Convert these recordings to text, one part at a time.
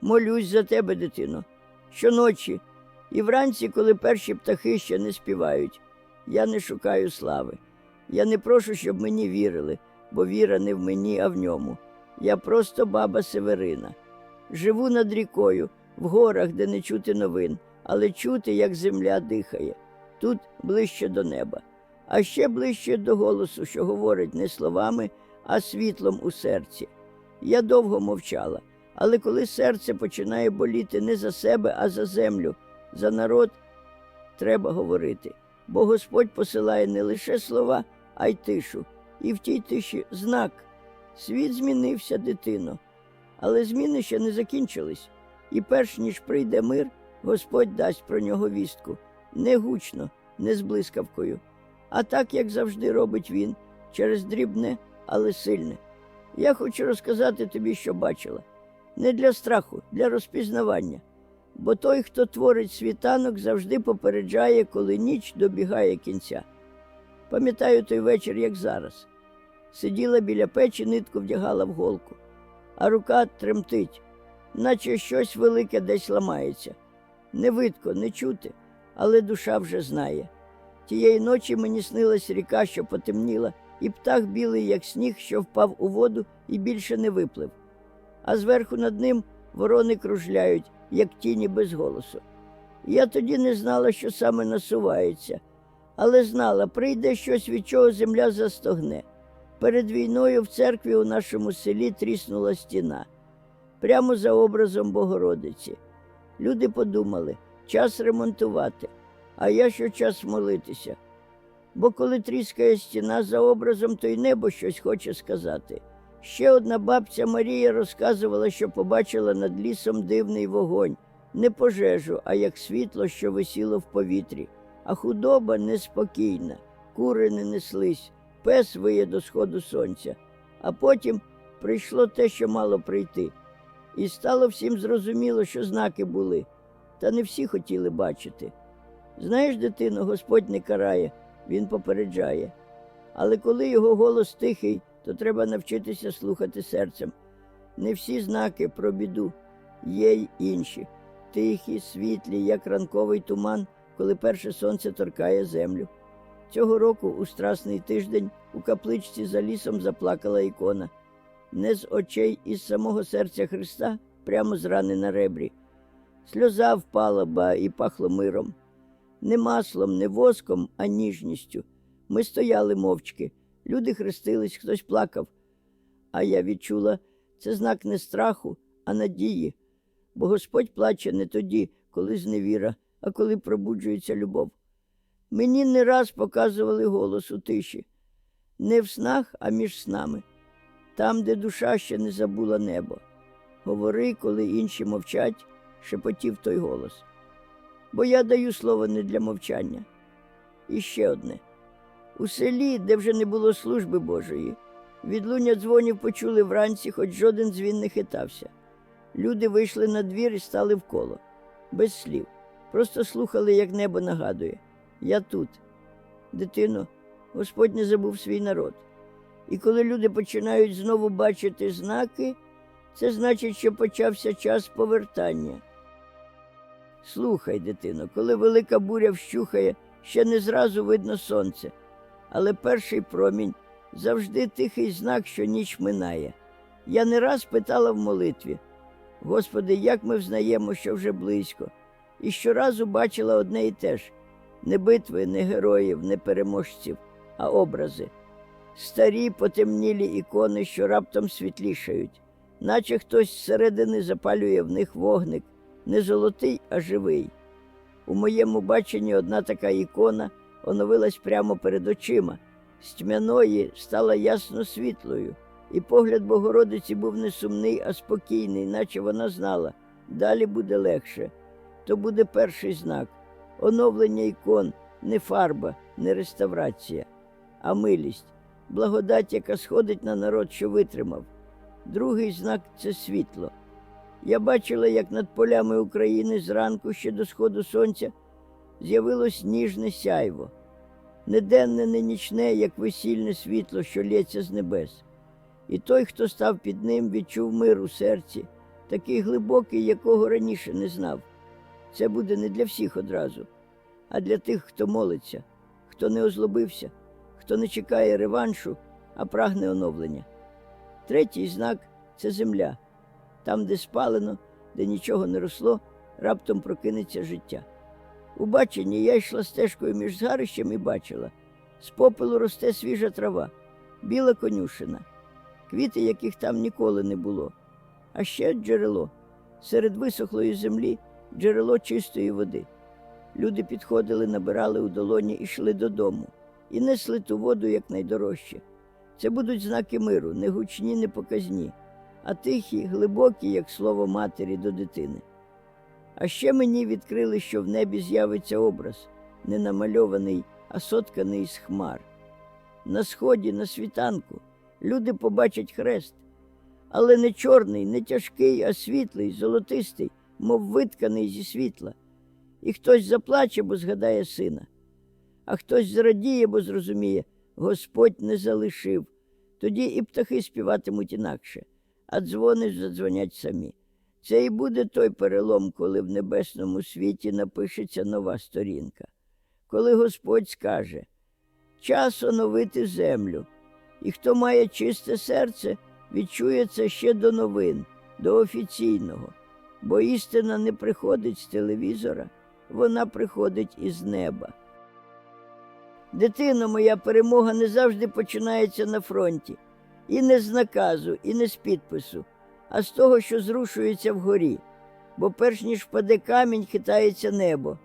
Молюсь за тебе, дитино, щоночі і вранці, коли перші птахи ще не співають. Я не шукаю слави. Я не прошу, щоб мені вірили, бо віра не в мені, а в ньому. Я просто баба Северина. Живу над рікою, в горах, де не чути новин, але чути, як земля дихає. Тут ближче до неба, а ще ближче до голосу, що говорить не словами, а світлом у серці. Я довго мовчала, але коли серце починає боліти не за себе, а за землю, за народ, треба говорити. Бо Господь посилає не лише слова, а й тишу. І в тій тиші знак. Світ змінився, дитино, але зміни ще не закінчились. І перш ніж прийде мир, Господь дасть про нього вістку не гучно, не з блискавкою, а так, як завжди робить він, через дрібне, але сильне. Я хочу розказати тобі, що бачила. Не для страху, для розпізнавання. Бо той, хто творить світанок, завжди попереджає, коли ніч добігає кінця. Пам'ятаю той вечір, як зараз. Сиділа біля печі, нитку вдягала в голку, а рука тремтить, наче щось велике десь ламається. Не видко, не чути, але душа вже знає. Тієї ночі мені снилась ріка, що потемніла, і птах білий, як сніг, що впав у воду і більше не виплив. А зверху над ним ворони кружляють, як тіні без голосу. Я тоді не знала, що саме насувається, але знала, прийде щось, від чого земля застогне. Перед війною в церкві у нашому селі тріснула стіна прямо за образом Богородиці. Люди подумали, час ремонтувати, а я що час молитися. Бо коли тріскає стіна за образом, то й небо щось хоче сказати. Ще одна бабця Марія розказувала, що побачила над лісом дивний вогонь, не пожежу, а як світло, що висіло в повітрі. А худоба неспокійна, кури не неслись, пес виє до сходу сонця. А потім прийшло те, що мало прийти. І стало всім зрозуміло, що знаки були, та не всі хотіли бачити. Знаєш, дитино, Господь не карає, Він попереджає. Але коли його голос тихий, то треба навчитися слухати серцем. Не всі знаки про біду, є й інші, тихі, світлі, як ранковий туман, коли перше сонце торкає землю. Цього року у страсний тиждень у капличці за лісом заплакала ікона. Не з очей із самого серця Христа, прямо з рани на ребрі. Сльоза впала ба і пахло миром. Не маслом, не воском, а ніжністю. Ми стояли мовчки. Люди хрестились, хтось плакав. А я відчула, це знак не страху, а надії. Бо Господь плаче не тоді, коли зневіра, а коли пробуджується любов. Мені не раз показували голос у тиші, не в снах, а між снами, там, де душа ще не забула небо. Говори, коли інші мовчать, шепотів той голос. Бо я даю слово не для мовчання. І ще одне. У селі, де вже не було служби Божої, відлуння дзвонів почули вранці, хоч жоден дзвін не хитався. Люди вийшли на двір і стали вколо, без слів. Просто слухали, як небо нагадує. Я тут. Дитино, Господь не забув свій народ. І коли люди починають знову бачити знаки, це значить, що почався час повертання. Слухай, дитино, коли велика буря вщухає, ще не зразу видно сонце, але перший промінь завжди тихий знак, що ніч минає. Я не раз питала в молитві, Господи, як ми взнаємо, що вже близько, і щоразу бачила одне і те ж не битви, не героїв, не переможців, а образи. Старі потемнілі ікони, що раптом світлішають, наче хтось зсередини запалює в них вогник, не золотий, а живий. У моєму баченні одна така ікона оновилась прямо перед очима, з тьмяної стала ясно світлою, і погляд Богородиці був не сумний, а спокійний, наче вона знала, далі буде легше. То буде перший знак оновлення ікон, не фарба, не реставрація, а милість, благодать, яка сходить на народ, що витримав. Другий знак це світло. Я бачила, як над полями України зранку ще до сходу сонця з'явилось ніжне сяйво, не денне, не нічне, як весільне світло, що лється з небес. І той, хто став під ним, відчув мир у серці, такий глибокий, якого раніше не знав. Це буде не для всіх одразу, а для тих, хто молиться, хто не озлобився, хто не чекає реваншу, а прагне оновлення. Третій знак це земля. Там, де спалено, де нічого не росло, раптом прокинеться життя. У баченні я йшла стежкою між згарищем і бачила. З попелу росте свіжа трава, біла конюшина, квіти, яких там ніколи не було. А ще джерело. Серед висохлої землі джерело чистої води. Люди підходили, набирали у долоні і йшли додому, і несли ту воду як. Це будуть знаки миру, не гучні, не показні, а тихі, глибокі, як слово матері до дитини. А ще мені відкрили, що в небі з'явиться образ, не намальований, а сотканий з хмар. На сході, на світанку, люди побачать хрест, але не чорний, не тяжкий, а світлий, золотистий, мов витканий зі світла. І хтось заплаче, бо згадає сина, а хтось зрадіє, бо зрозуміє, Господь не залишив. Тоді і птахи співатимуть інакше, а дзвони задзвонять самі. Це і буде той перелом, коли в небесному світі напишеться нова сторінка, коли Господь скаже час оновити землю, і хто має чисте серце, відчує це ще до новин, до офіційного, бо істина не приходить з телевізора, вона приходить із неба. Дитино, моя перемога не завжди починається на фронті, і не з наказу, і не з підпису, а з того, що зрушується вгорі. Бо перш ніж впаде камінь, хитається небо.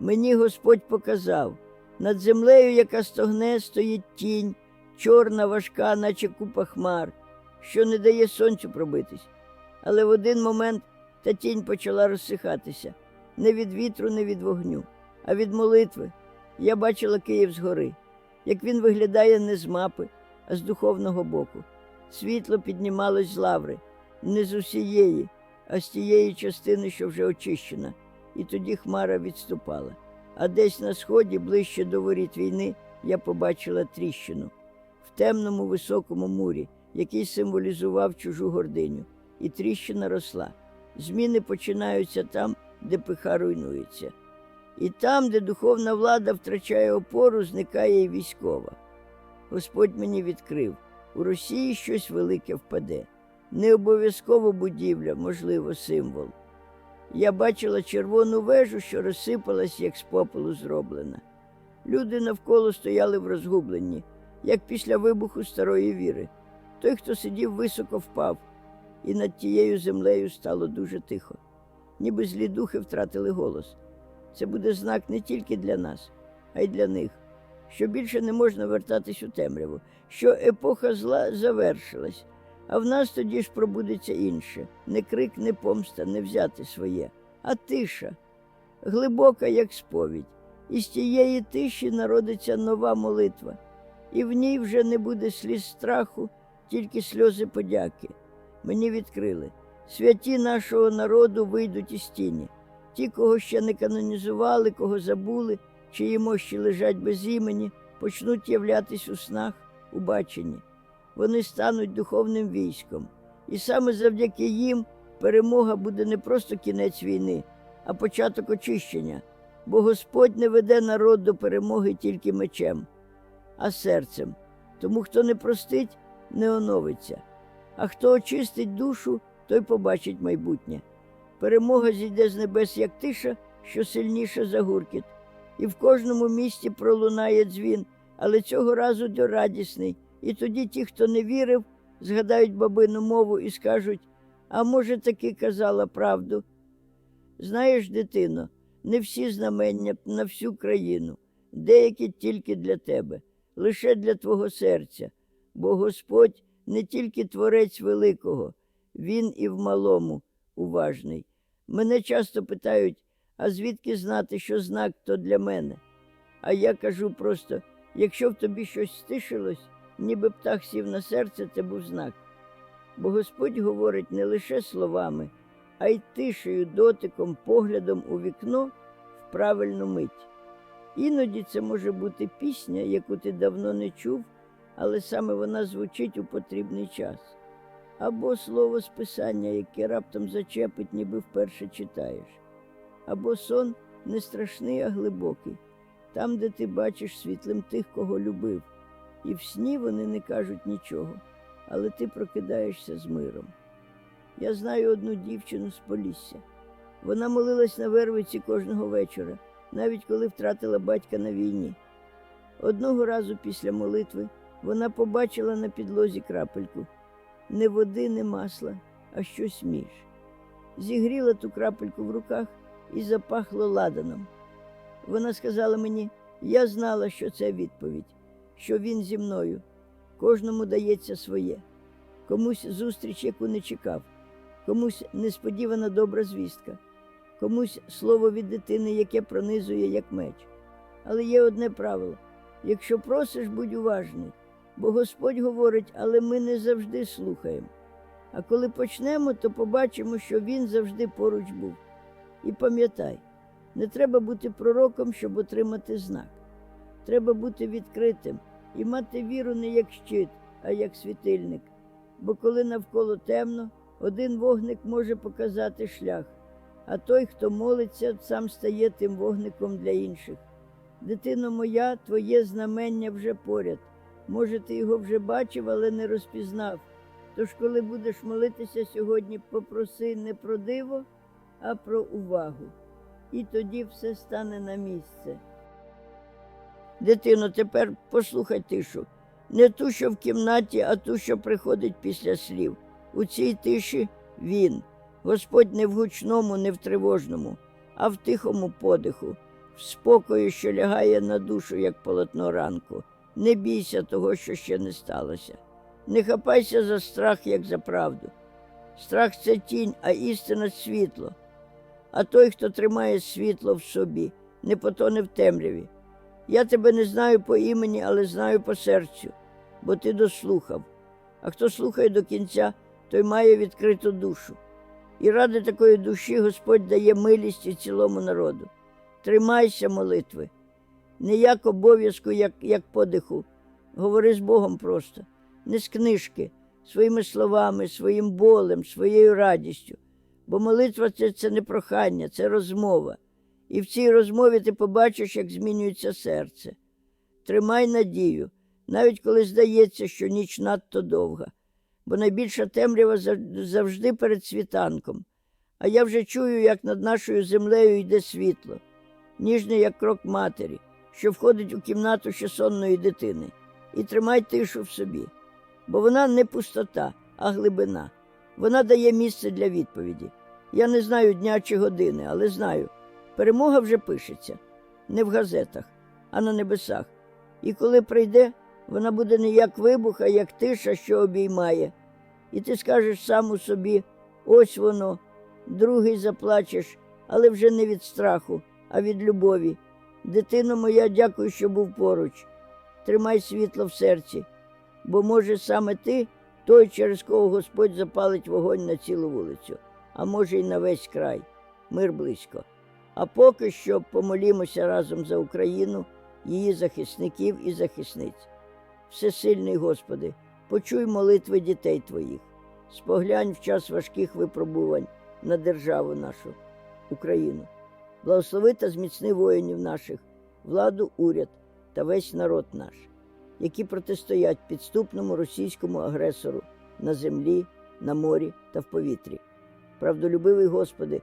Мені Господь показав над землею, яка стогне, стоїть тінь, чорна, важка, наче купа хмар, що не дає сонцю пробитись. Але в один момент та тінь почала розсихатися не від вітру, не від вогню, а від молитви. Я бачила Київ згори, як він виглядає не з мапи, а з духовного боку. Світло піднімалось з лаври, не з усієї, а з тієї частини, що вже очищена, і тоді хмара відступала. А десь на сході, ближче до воріт війни, я побачила тріщину в темному високому мурі, який символізував чужу гординю, і тріщина росла. Зміни починаються там, де пиха руйнується. І там, де духовна влада втрачає опору, зникає і військова. Господь мені відкрив у Росії щось велике впаде. Не обов'язково будівля, можливо, символ. Я бачила червону вежу, що розсипалась, як з попелу зроблена. Люди навколо стояли в розгубленні, як після вибуху старої віри. Той, хто сидів високо, впав, і над тією землею стало дуже тихо, ніби злі духи втратили голос. Це буде знак не тільки для нас, а й для них, що більше не можна вертатись у темряву, що епоха зла завершилась, а в нас тоді ж пробудеться інше не крик, не помста, не взяти своє, а тиша, глибока, як сповідь. І з тієї тиші народиться нова молитва, і в ній вже не буде сліз страху, тільки сльози подяки. Мені відкрили. Святі нашого народу вийдуть із тіні. Ті, кого ще не канонізували, кого забули, чиї мощі лежать без імені, почнуть являтись у снах, у баченні. Вони стануть духовним військом. І саме завдяки їм перемога буде не просто кінець війни, а початок очищення. Бо Господь не веде народ до перемоги тільки мечем, а серцем. Тому хто не простить, не оновиться. А хто очистить душу, той побачить майбутнє. Перемога зійде з небес, як тиша, що сильніше за гуркіт. І в кожному місті пролунає дзвін, але цього разу до радісний. І тоді ті, хто не вірив, згадають бабину мову і скажуть: а може, таки казала правду. Знаєш, дитино, не всі знамення на всю країну, деякі тільки для тебе, лише для твого серця, бо Господь не тільки творець великого, Він і в малому уважний. Мене часто питають, а звідки знати, що знак то для мене? А я кажу просто: якщо в тобі щось стишилось, ніби птах сів на серце, це був знак. Бо Господь говорить не лише словами, а й тишею, дотиком, поглядом у вікно в правильну мить. Іноді це може бути пісня, яку ти давно не чув, але саме вона звучить у потрібний час. або слово з писання, яке раптом зачепить, ніби вперше читаєш, або сон не страшний, а глибокий, там, де ти бачиш світлим тих, кого любив, і в сні вони не кажуть нічого, але ти прокидаєшся з миром. Я знаю одну дівчину з Полісся. Вона молилась на Вервиці кожного вечора, навіть коли втратила батька на війні. Одного разу після молитви вона побачила на підлозі крапельку не води, не масла, а щось між. Зігріла ту крапельку в руках і запахло ладаном. Вона сказала мені, я знала, що це відповідь, що він зі мною. Кожному дається своє, комусь зустріч, яку не чекав, комусь несподівана добра звістка, комусь слово від дитини, яке пронизує, як меч. Але є одне правило: якщо просиш, будь уважний, бо Господь говорить, але ми не завжди слухаємо. А коли почнемо, то побачимо, що Він завжди поруч був. І пам'ятай, не треба бути пророком, щоб отримати знак. Треба бути відкритим і мати віру не як щит, а як світильник. Бо коли навколо темно, один вогник може показати шлях, а той, хто молиться, сам стає тим вогником для інших. Дитино моя, твоє знамення вже поряд. Може, ти його вже бачив, але не розпізнав. Тож, коли будеш молитися сьогодні, попроси не про диво, а про увагу. І тоді все стане на місце. Дитино, тепер послухай тишу. Не ту, що в кімнаті, а ту, що приходить після слів. У цій тиші він. Господь не в гучному, не в тривожному, а в тихому подиху, в спокою, що лягає на душу, як полотно ранку. Не бійся того, що ще не сталося. Не хапайся за страх, як за правду. Страх це тінь, а істина світло. А той, хто тримає світло в собі, не потоне в темряві. Я тебе не знаю по імені, але знаю по серцю, бо ти дослухав. А хто слухає до кінця, той має відкриту душу. І ради такої душі Господь дає милість і цілому народу. Тримайся молитви, не як обов'язку, як, як подиху. Говори з Богом просто, не з книжки, своїми словами, своїм болем, своєю радістю. Бо молитва це, це не прохання, це розмова. І в цій розмові ти побачиш, як змінюється серце. Тримай надію, навіть коли здається, що ніч надто довга, бо найбільша темрява завжди перед світанком. А я вже чую, як над нашою землею йде світло, ніжне, як крок матері, що входить у кімнату ще сонної дитини. І тримай тишу в собі, бо вона не пустота, а глибина. Вона дає місце для відповіді. Я не знаю дня чи години, але знаю. Перемога вже пишеться не в газетах, а на небесах. І коли прийде, вона буде не як вибух, а як тиша, що обіймає. І ти скажеш сам у собі: ось воно, другий заплачеш, але вже не від страху, а від любові. Дитино моя, дякую, що був поруч. Тримай світло в серці, бо, може, саме ти той, через кого Господь запалить вогонь на цілу вулицю, а може, й на весь край. Мир близько. А поки що помолімося разом за Україну, її захисників і захисниць. Всесильний Господи, почуй молитви дітей Твоїх, споглянь в час важких випробувань на державу нашу, Україну. Благослови та зміцни воїнів наших, владу, уряд та весь народ наш, які протистоять підступному російському агресору на землі, на морі та в повітрі. Правдолюбивий Господи,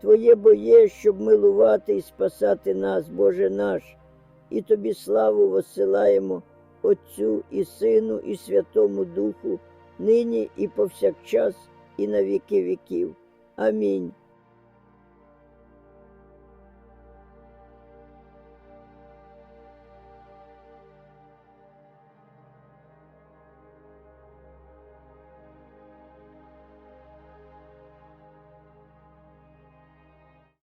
Твоє боє, щоб милувати і спасати нас, Боже наш, і Тобі славу воссилаємо Отцю і Сину, і Святому Духу, нині і повсякчас, і на віки віків. Амінь.